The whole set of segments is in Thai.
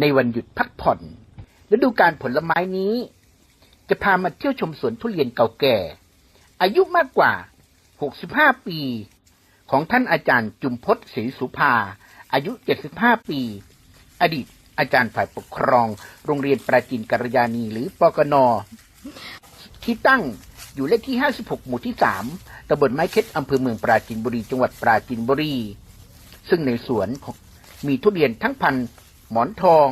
ในวันหยุดพักผ่อนฤดูการผลไม้นี้ จะพามาเที่ยวชมสวนทุเรียนเก่าแก่ อายุมากกว่า 65 ปี ของท่านอาจารย์จุมพศศรีสุภา อายุ 75 ปี อดีตอาจารย์ฝ่ายปกครอง โรงเรียนปราจีนกัลยาณีหรือปกน ที่ตั้งอยู่เลขที่ 56 หมู่ที่ 3ตำบลไม้เค็ดอำเภอเมืองปราจีนบุรี จังหวัดปราจีนบุรี ซึ่งในสวนมีทุเรียนทั้งพันธุ์ หมอนทอง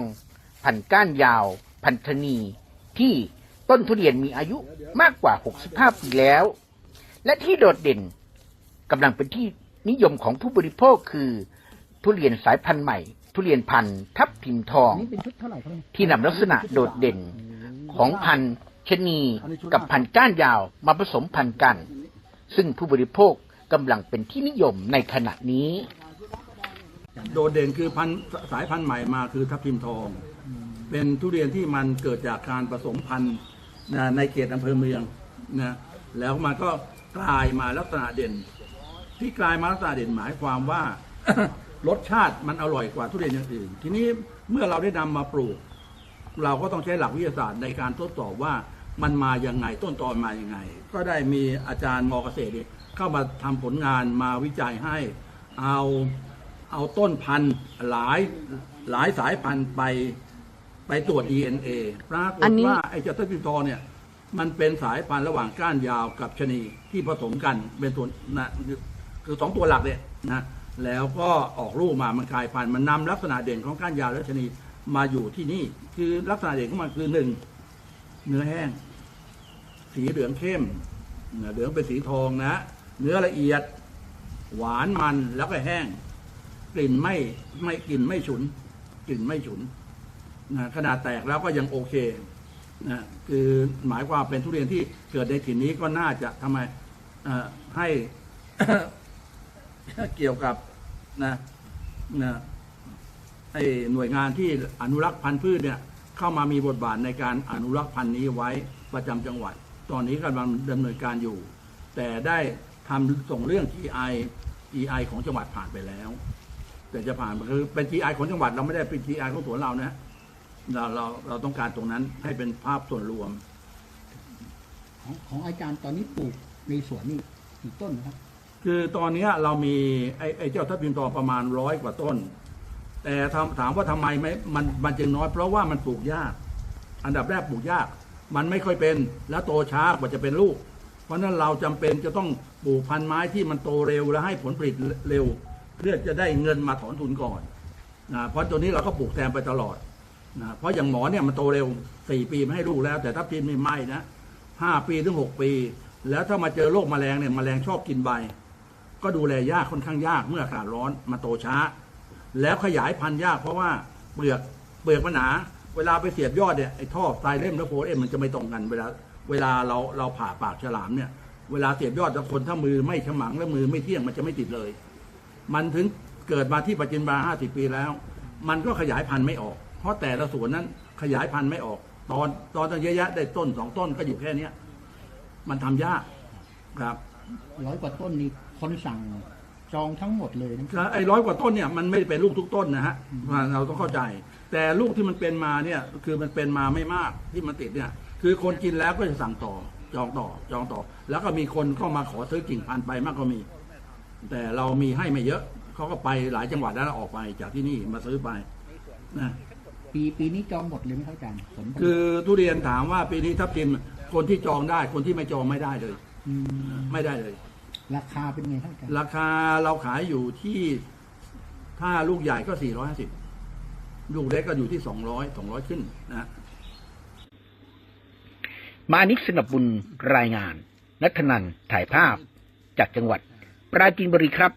พันก้านยาว พันธนี ที่ต้นทุเรียนมีอายุมากกว่า 65 ปีแล้ว และที่โดดเด่นกำลังเป็นที่นิยมของผู้บริโภคคือ ทุเรียนสายพันธุ์ใหม่ ทุเรียนพันธุ์ทับทิมทอง ที่นำลักษณะโดดเด่นของพันธุ์ชนีกับพันธุ์ก้านยาวมาผสมพันธุ์กัน ซึ่งผู้บริโภคกำลังเป็นที่นิยมในขณะนี้ โดดเด่นคือพันธุ์สายพันธุ์ใหม่มาคือทับทิมทอง เป็นทุเรียนที่มันเกิดจากการผสมพันธุ์นะในเขตอำเภอเมืองนะแล้วมันก็กลายมาลักษณะเด่น ที่กลายมาลักษณะเด่นหมายความว่า รสชาติมันอร่อยกว่าทุเรียนอย่างอื่น ทีนี้เมื่อเราได้นำมาปลูก เราก็ต้องใช้หลักวิทยาศาสตร์ในการทดสอบว่ามันมาอย่างไงต้นตอนมาอย่างไง ก็ได้มีอาจารย์มอเกษตรเนี่ยเข้ามาทำผลงานมาวิจัยให้เอา เอาต้นพันธุ์หลายหลายสายพันธุ์ไปไปตรวจ DNA ปรากอัฏนนี้ว่าไอ้เจ้าทับทิมทองเนี่ย มันเป็นสายพันธุ์ระหว่างก้านยาวกับชะนีที่ผสมกันเป็นตัวนะคือสองตัวหลักเนี่ยนะแล้วก็ออกลูกมามันกลายพันธุ์มันนำลักษณะเด่นของก้านยาวและชะนีมาอยู่ที่นี่ คือลักษณะเด่นของมันคือหนึ่งเนื้อแห้ง สีเหลืองเข้มนะเหลืองเป็นสีทองนะ เนื้อละเอียด หวานมันแล้วก็แห้ง กลิ่นไม่ไม่กลิ่นไม่ฉุน กลิ่นไม่ฉุนนะขนาดแตกแล้วก็ยังโอเคนะคือหมายความเป็นทุเรียนที่เกิดในถิ่นนี้ก็น่าจะทำไมให้เกี่ยวกับนะนะไอ้หน่วยงานที่อนุรักษ์พันธุ์พืชเนี่ย เข้ามามีบทบาทในการอนุรักษ์พันธุ์นี้ไว้ประจำจังหวัด ตอนนี้กำลังดำเนินการอยู่ แต่ได้ทำส่งเรื่อง GI GI ของจังหวัดผ่านไปแล้ว แต่จะผ่านคือเป็น GI ของจังหวัดเราไม่ได้เป็น GI ของสวนเรานะเราเราเราต้องการตรงนั้นให้เป็นภาพส่วนรวม ของของอาจารย์ตอนนี้ปลูกในสวนนี่กี่ต้นนะครับ คือตอนเนี้ยเรามีไอ้ไอ้เจ้าทับทิมทองประมาณร้อยกว่าต้น แต่ถามถามว่าทำไมไม่มันมันจึงน้อย เพราะว่ามันปลูกยาก อันดับแรกปลูกยาก มันไม่ค่อยเป็นแล้วโตช้ากว่าจะเป็นลูก เพราะฉะนั้นเราจำเป็นจะต้องปลูกพันธุ์ไม้ที่มันโตเร็วและให้ผลผลิตเร็ว เพื่อจะได้เงินมาถอนทุนก่อนนะเพราะตัวนี้เราก็ปลูกแซมไปตลอดนะเพราะอย่างหมอเนี่ยมันโตเร็วสี่ปีไม่ให้ลูกแล้ว แต่ถ้าพิมพ์นี่ไม่นะห้าปีถึงหกปี แล้วถ้ามาเจอโรคแมลงเนี่ยแมลงชอบกินใบ ก็ดูแลยากค่อนข้างยากเมื่ออากาศร้อนมาโตช้า แล้วขยายพันธุ์ยากเพราะว่าเปลือกเปลือกมันหนา เวลาไปเสียบยอดเนี่ยไอ้ท่อไซเล่มและโฟเอ็มมันจะไม่ตรงกันเวลาเวลาเราเราผ่าปากฉลามเนี่ย เวลาเสียบยอดแต่คนถ้ามือไม่ฉมังและมือไม่เที่ยงมันจะไม่ติดเลย มันถึงเกิดมาที่ปัจจินบาห้าสิบปีแล้ว มันก็ขยายพันธุ์ไม่ออก เพราะแต่ละสวนนั้นขยายพันธุ์ไม่ออก ตอนตอนตั้งเยอะแยะได้ต้นสองต้นก็อยู่แค่เนี้ยมันทำยากครับร้อยกว่าต้นนี่คนสั่งจองทั้งหมดเลยนะไอ้ร้อยกว่าต้นเนี่ยมันไม่ได้เป็นลูกทุกต้นนะฮะเราต้องเข้าใจ แต่ลูกที่มันเป็นมาเนี่ยคือมันเป็นมาไม่มากที่มันติดเนี่ย คือคนกินแล้วก็จะสั่งต่อจองต่อจองต่อ แล้วก็มีคนเข้ามาขอซื้อกิ่งพันธุ์ไปมากก็มี แต่เรามีให้ไม่เยอะ เขาก็ไปหลายจังหวัดแล้วออกไปจากที่นี่มาซื้อไปนะปีปีนี้จองหมดเลยไหมครับอาจารย์ผลผลิตคือทุเรียนถามว่าปีนี้ทับทิมคนที่จองได้คนที่ไม่จองไม่ได้เลย มไม่ได้เลย ราคาเป็นไงครับอาจารย์ราคาเราขายอยู่ที่ถ้าลูกใหญ่ก็ 450 ลูกเล็กก็อยู่ที่ 200 200 ขึ้นนะ มานิกสนับบุญรายงาน นัทนันท์ถ่ายภาพจากจังหวัด ปราจีนบุรีครับ